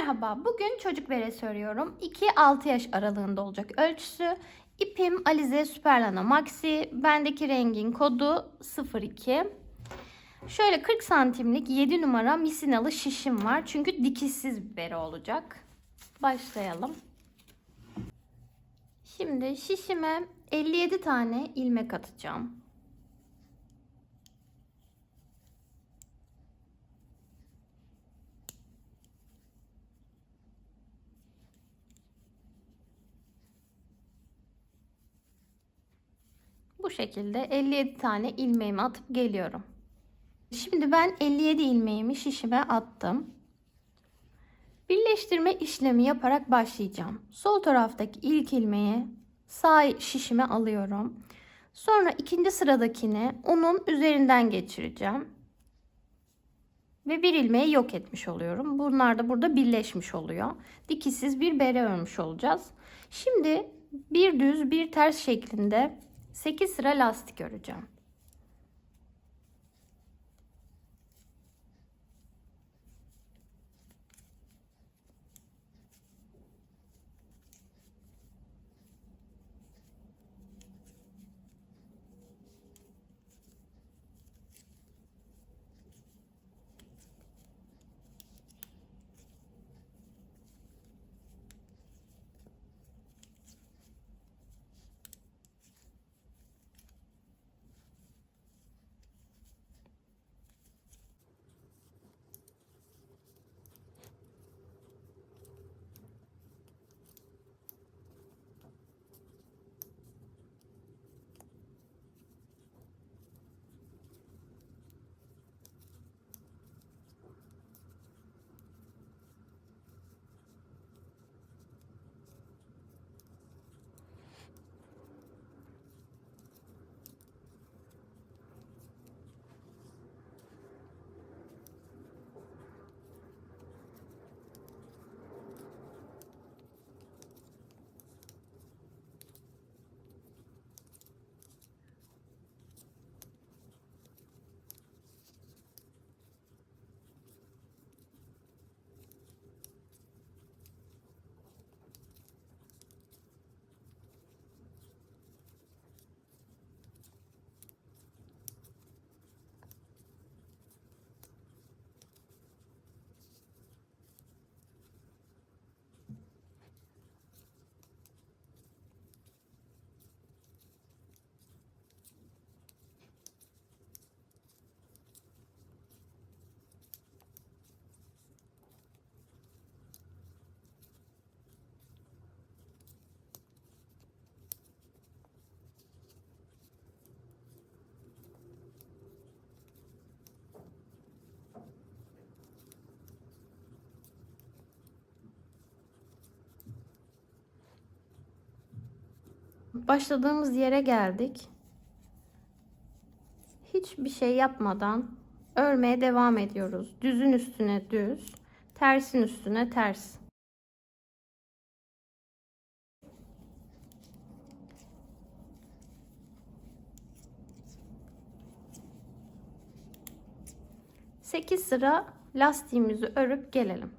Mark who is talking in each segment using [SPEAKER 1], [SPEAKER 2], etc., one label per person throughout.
[SPEAKER 1] Merhaba, bugün çocuk beresi örüyorum. 2-6 yaş aralığında olacak ölçüsü. İpim Alize Superlana Maxi. Bendeki rengin kodu 02. Şöyle 40 santimlik 7 numara misinalı şişim var. Çünkü dikişsiz bir bere olacak. Başlayalım. Şimdi şişime 57 tane ilmek atacağım. Bu şekilde 57 tane ilmeğimi atıp geliyorum. Şimdi ben 57 ilmeğimi şişime attım. Birleştirme işlemi yaparak başlayacağım. Sol taraftaki ilk ilmeği sağ şişime alıyorum. Sonra ikinci sıradakini onun üzerinden geçireceğim. Ve bir ilmeği yok etmiş oluyorum. Bunlar da burada birleşmiş oluyor. Dikişsiz bir bere örmüş olacağız. Şimdi bir düz bir ters şeklinde 8 sıra lastik öreceğim. Başladığımız yere geldik. Hiçbir şey yapmadan örmeye devam ediyoruz. Düzün üstüne düz, tersin üstüne ters. Sekiz sıra lastiğimizi örüp gelelim.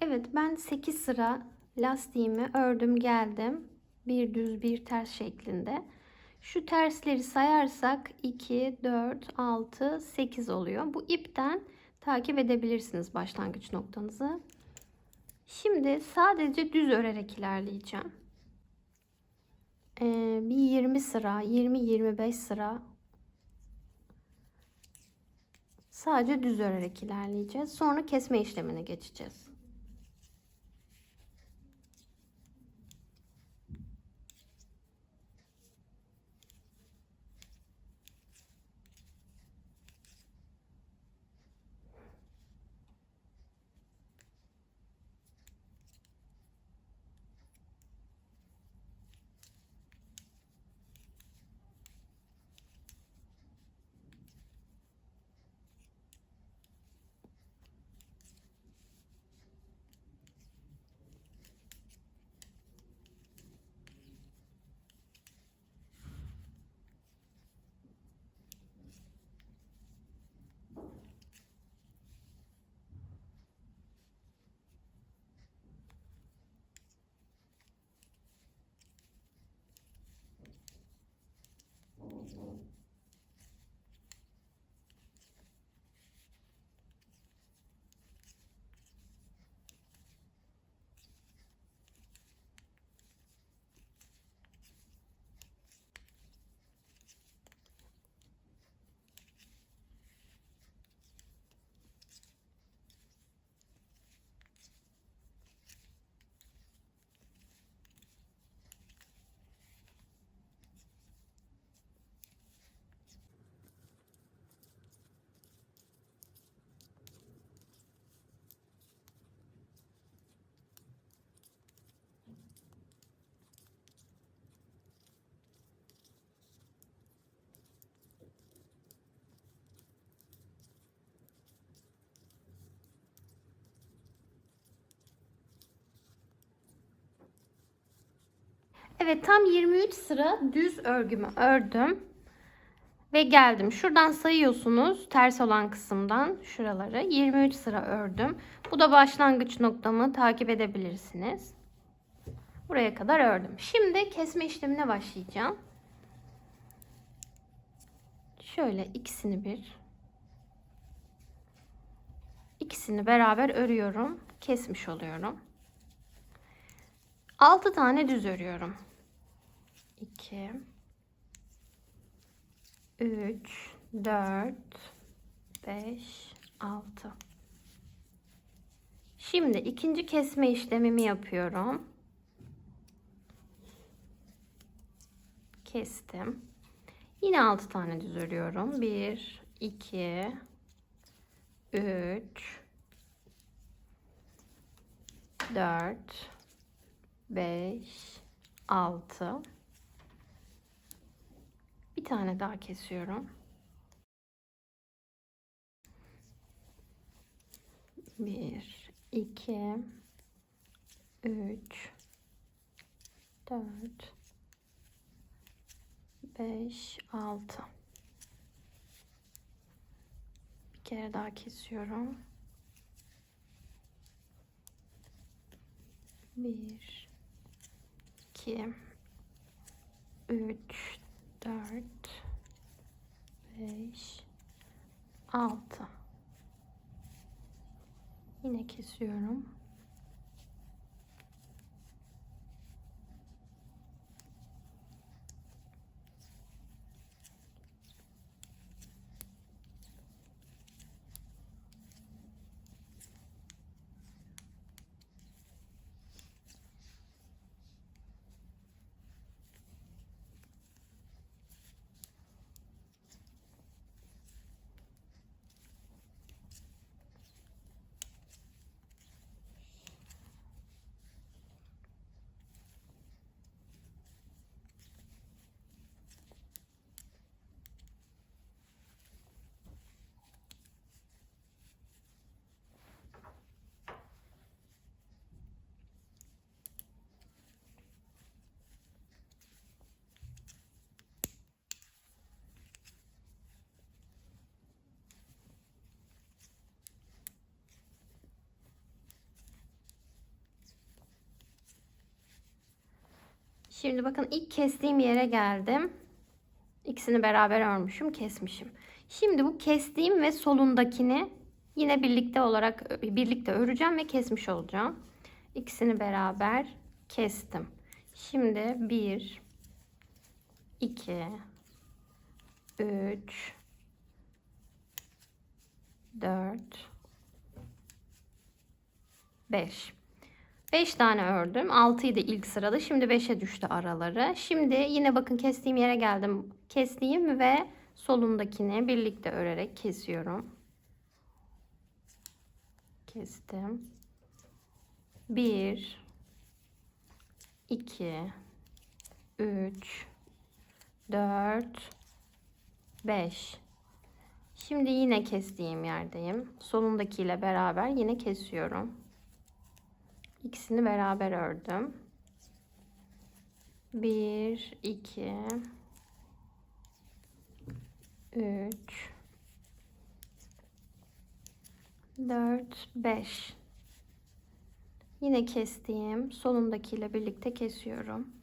[SPEAKER 1] Evet ben 8 sıra lastiğimi ördüm geldim. Bir düz bir ters şeklinde. Şu tersleri sayarsak 2, 4, 6, 8 oluyor. Bu ipten takip edebilirsiniz başlangıç noktanızı. Şimdi sadece düz örerek ilerleyeceğim. Ee, bir 20 sıra, 20-25 sıra sadece düz örerek ilerleyeceğiz. Sonra kesme işlemine geçeceğiz. Evet tam 23 sıra düz örgümü ördüm. Ve geldim. Şuradan sayıyorsunuz ters olan kısımdan şuraları 23 sıra ördüm. Bu da başlangıç noktamı takip edebilirsiniz. Buraya kadar ördüm. Şimdi kesme işlemine başlayacağım. Şöyle ikisini bir ikisini beraber örüyorum. Kesmiş oluyorum. 6 tane düz örüyorum. 2 3 4 5 6 Şimdi ikinci kesme işlemimi yapıyorum. Kestim. Yine 6 tane düz örüyorum. 1 2 3 4 5 6 bir tane daha kesiyorum. Bir, iki, üç, dört, beş, altı. Bir kere daha kesiyorum. Bir, iki, üç, 4 5 6 Yine kesiyorum. Şimdi bakın ilk kestiğim yere geldim. İkisini beraber örmüşüm, kesmişim. Şimdi bu kestiğim ve solundakini yine birlikte olarak birlikte öreceğim ve kesmiş olacağım. İkisini beraber kestim. Şimdi 1 2 3 4 5 5 tane ördüm. 6 idi ilk sırada. Şimdi 5'e düştü araları. Şimdi yine bakın kestiğim yere geldim. Kestiğim ve solundakini birlikte örerek kesiyorum. Kestim. 1 2 3 4 5 Şimdi yine kestiğim yerdeyim. Solundakiyle beraber yine kesiyorum. İkisini beraber ördüm. 1 2 3 4 5 Yine kestiğim solundakiyle birlikte kesiyorum.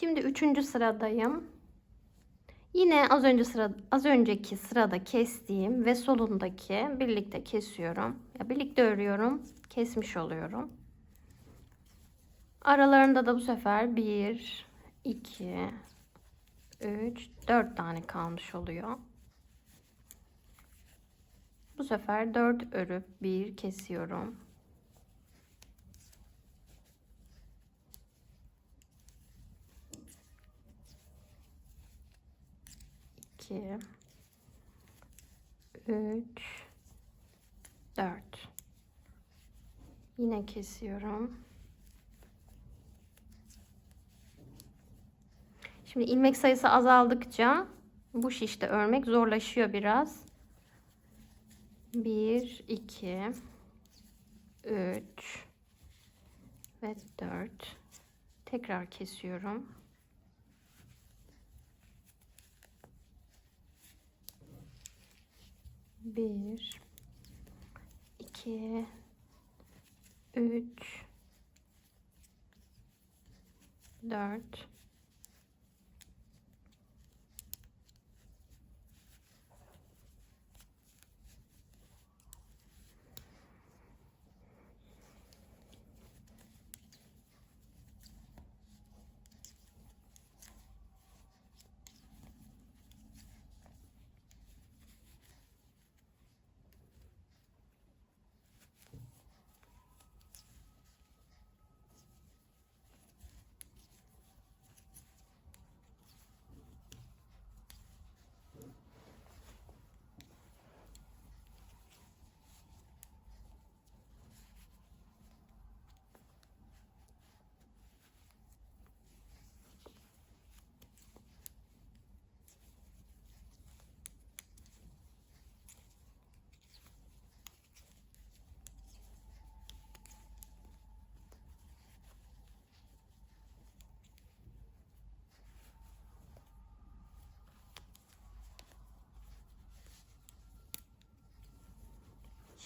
[SPEAKER 1] Şimdi üçüncü sıradayım. Yine az önce sıra az önceki sırada kestiğim ve solundaki birlikte kesiyorum. Ya birlikte örüyorum. Kesmiş oluyorum. Aralarında da bu sefer 1 2 3 4 tane kalmış oluyor. Bu sefer 4 örüp bir kesiyorum. İki, üç, dört. Yine kesiyorum. Şimdi ilmek sayısı azaldıkça bu şişte örmek zorlaşıyor biraz. 1 2 3 ve 4 tekrar kesiyorum. Bir, iki, üç, dört,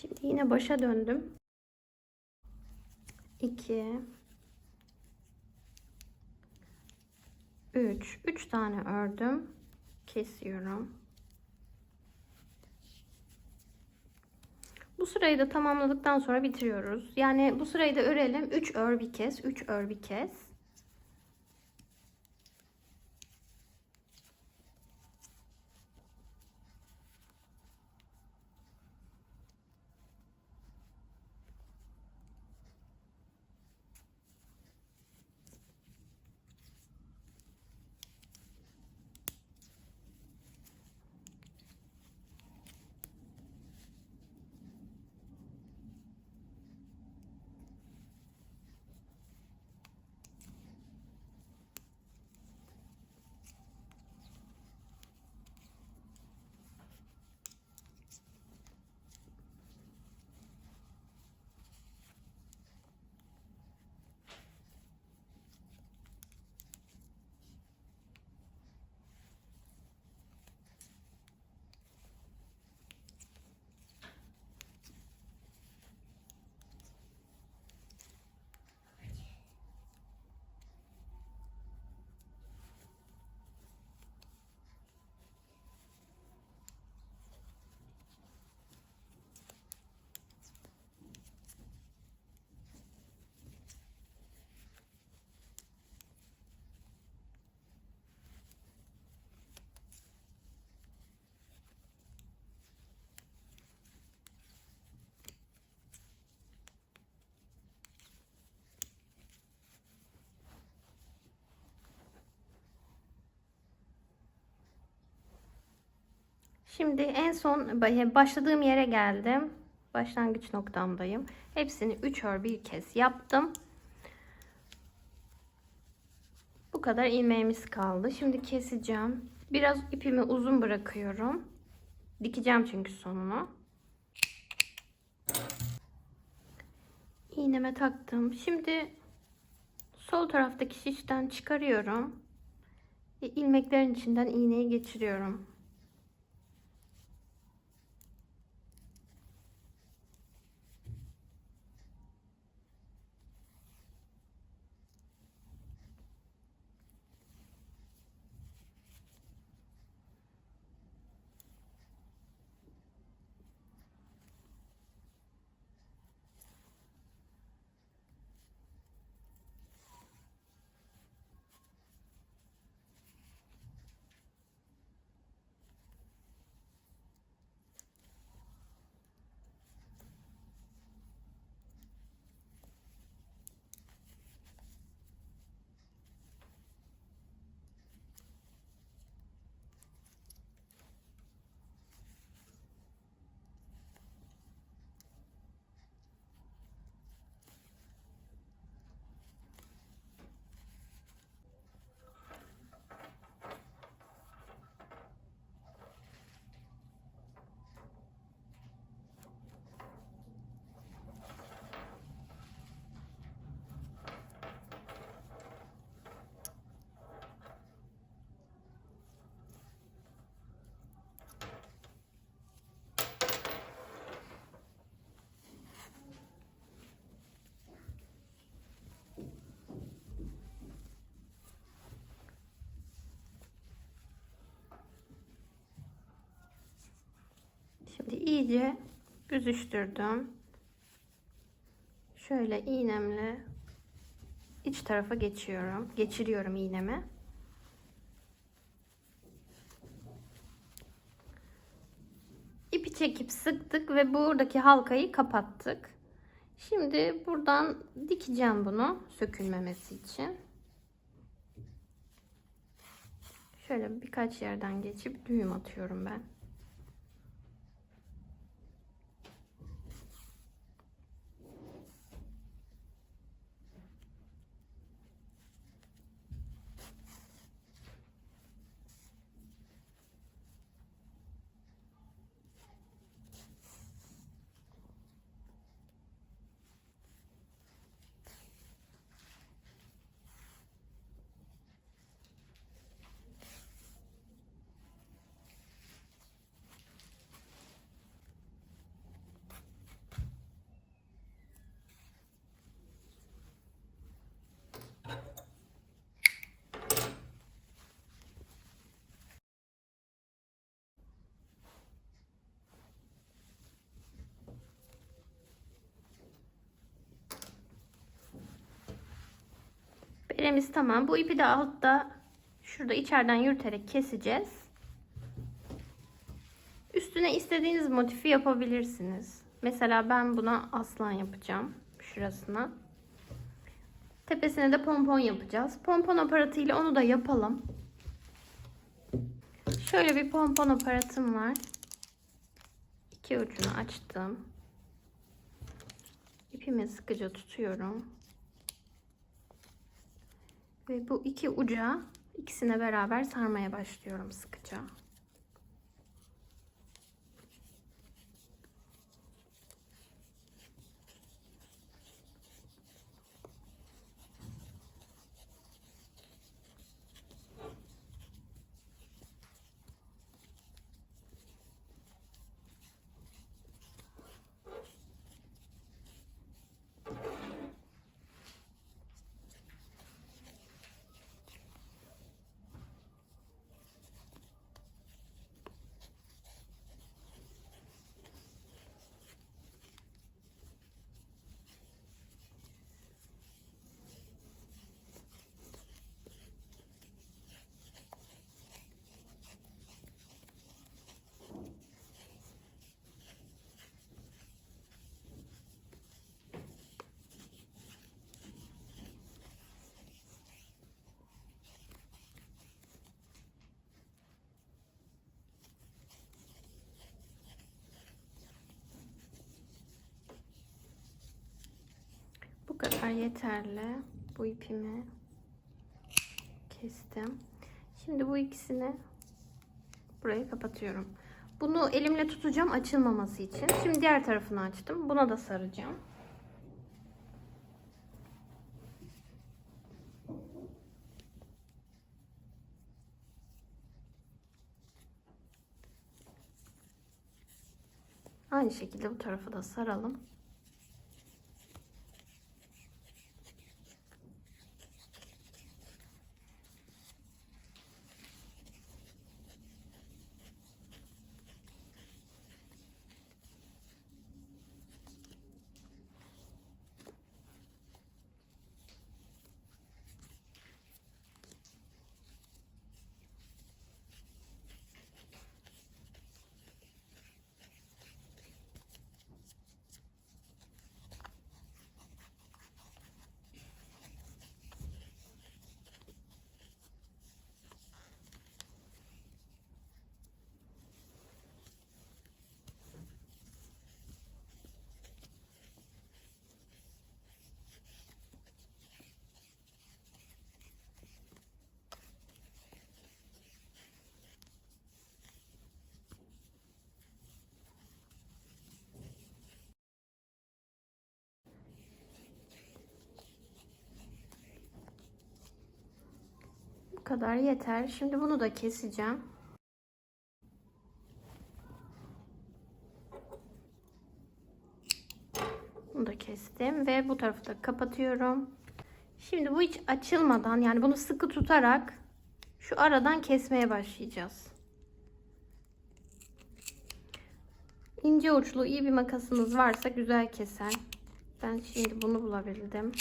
[SPEAKER 1] Şimdi yine başa döndüm. 2 3 3 tane ördüm. Kesiyorum. Bu sırayı da tamamladıktan sonra bitiriyoruz. Yani bu sırayı da örelim. 3 ör bir kez, 3 ör bir kez. Şimdi en son başladığım yere geldim. Başlangıç noktamdayım. Hepsini 3 ör bir kez yaptım. Bu kadar ilmeğimiz kaldı. Şimdi keseceğim. Biraz ipimi uzun bırakıyorum. Dikeceğim çünkü sonunu. İğneme taktım. Şimdi sol taraftaki şişten çıkarıyorum. Ve ilmeklerin içinden iğneyi geçiriyorum. İyice büzüştürdüm. Şöyle iğnemle iç tarafa geçiyorum. Geçiriyorum iğnemi. İpi çekip sıktık ve buradaki halkayı kapattık. Şimdi buradan dikeceğim bunu sökülmemesi için. Şöyle birkaç yerden geçip düğüm atıyorum ben. Beremiz tamam. Bu ipi de altta şurada içeriden yürüterek keseceğiz. Üstüne istediğiniz motifi yapabilirsiniz. Mesela ben buna aslan yapacağım. Şurasına. Tepesine de pompon yapacağız. Pompon aparatıyla onu da yapalım. Şöyle bir pompon aparatım var. İki ucunu açtım. İpimi sıkıca tutuyorum. Ve bu iki uca ikisine beraber sarmaya başlıyorum sıkıca. Kadar yeterli. Bu ipimi kestim. Şimdi bu ikisini buraya kapatıyorum. Bunu elimle tutacağım açılmaması için. Şimdi diğer tarafını açtım. Buna da saracağım. Aynı şekilde bu tarafı da saralım. Kadar yeter. Şimdi bunu da keseceğim. Bunu da kestim ve bu tarafı da kapatıyorum. Şimdi bu hiç açılmadan yani bunu sıkı tutarak şu aradan kesmeye başlayacağız. ince uçlu iyi bir makasınız varsa güzel keser. Ben şimdi bunu bulabildim.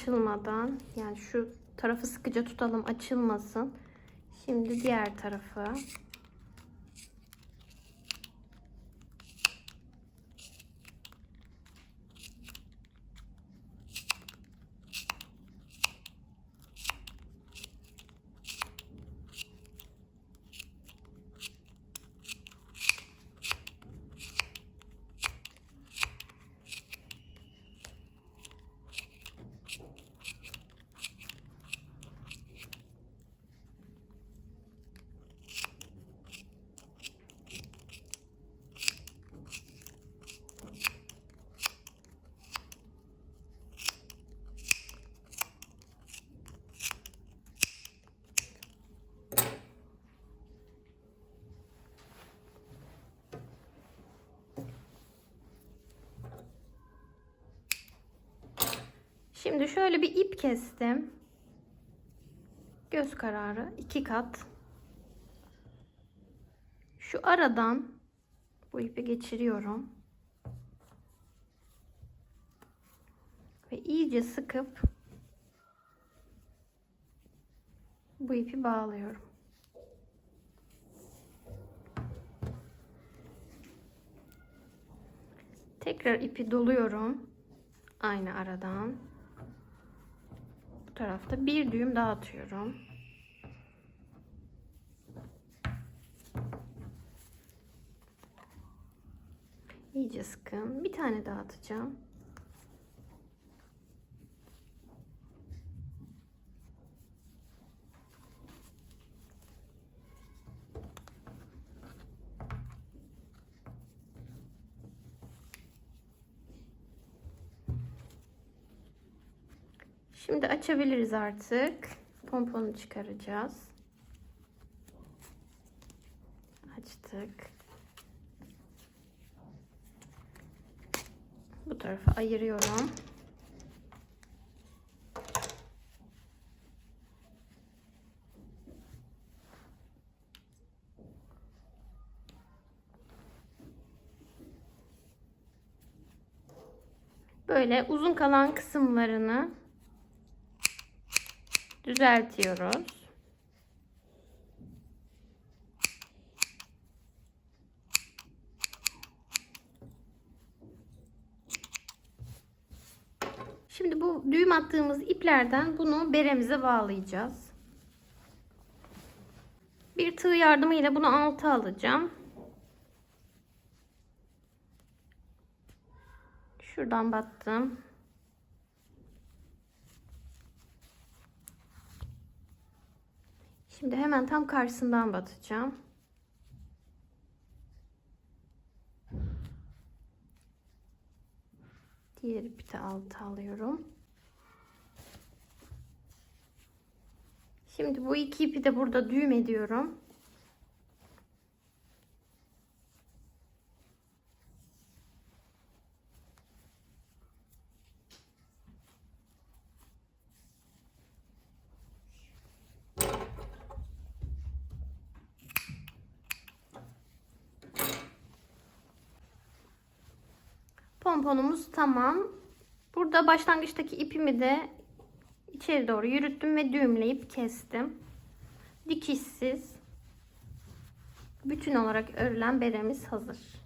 [SPEAKER 1] Açılmadan yani şu tarafı sıkıca tutalım açılmasın. Şimdi diğer tarafı Şimdi şöyle bir ip kestim. Göz kararı iki kat. Şu aradan bu ipi geçiriyorum. Ve iyice sıkıp bu ipi bağlıyorum. Tekrar ipi doluyorum. Aynı aradan. Tarafta bir düğüm daha atıyorum. İyice sıkın. Bir tane daha atacağım. Şimdi açabiliriz artık. Pomponu çıkaracağız. Açtık. Bu tarafa ayırıyorum. Böyle uzun kalan kısımlarını düzeltiyoruz. Şimdi bu düğüm attığımız iplerden bunu beremize bağlayacağız. Bir tığ yardımıyla bunu alta alacağım. Şuradan battım. Şimdi hemen tam karşısından batacağım. Diğer ipi de alta alıyorum. Şimdi bu iki ipi de burada düğüm ediyorum. Pomponumuz tamam. Burada başlangıçtaki ipimi de içeri doğru yürüttüm ve düğümleyip kestim. Dikişsiz bütün olarak örülen beremiz hazır.